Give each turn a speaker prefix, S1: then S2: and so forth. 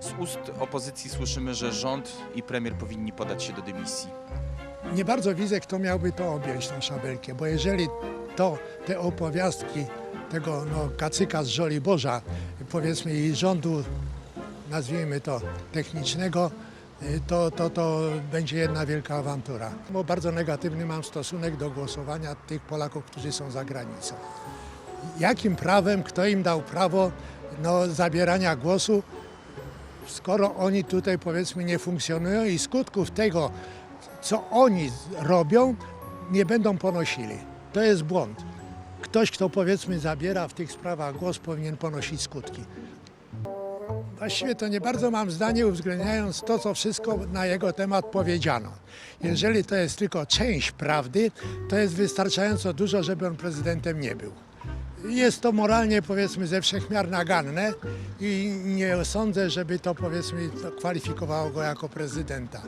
S1: Z ust opozycji słyszymy, że rząd i premier powinni podać się do dymisji.
S2: Nie bardzo widzę, kto miałby to objąć, tą szabelkę, bo jeżeli to, te opowiastki tego no, kacyka z Żoliborza, powiedzmy i rządu, nazwijmy to technicznego, y, to, to, to będzie jedna wielka awantura. Bo bardzo negatywny mam stosunek do głosowania tych Polaków, którzy są za granicą. Jakim prawem, kto im dał prawo no, zabierania głosu, skoro oni tutaj powiedzmy nie funkcjonują i skutków tego, co oni robią, nie będą ponosili. To jest błąd. Ktoś, kto powiedzmy zabiera w tych sprawach głos, powinien ponosić skutki. Właściwie to nie bardzo mam zdanie, uwzględniając to, co wszystko na jego temat powiedziano. Jeżeli to jest tylko część prawdy, to jest wystarczająco dużo, żeby on prezydentem nie był. Jest to moralnie powiedzmy ze wszechmiar naganne i nie sądzę, żeby to powiedzmy kwalifikowało go jako prezydenta.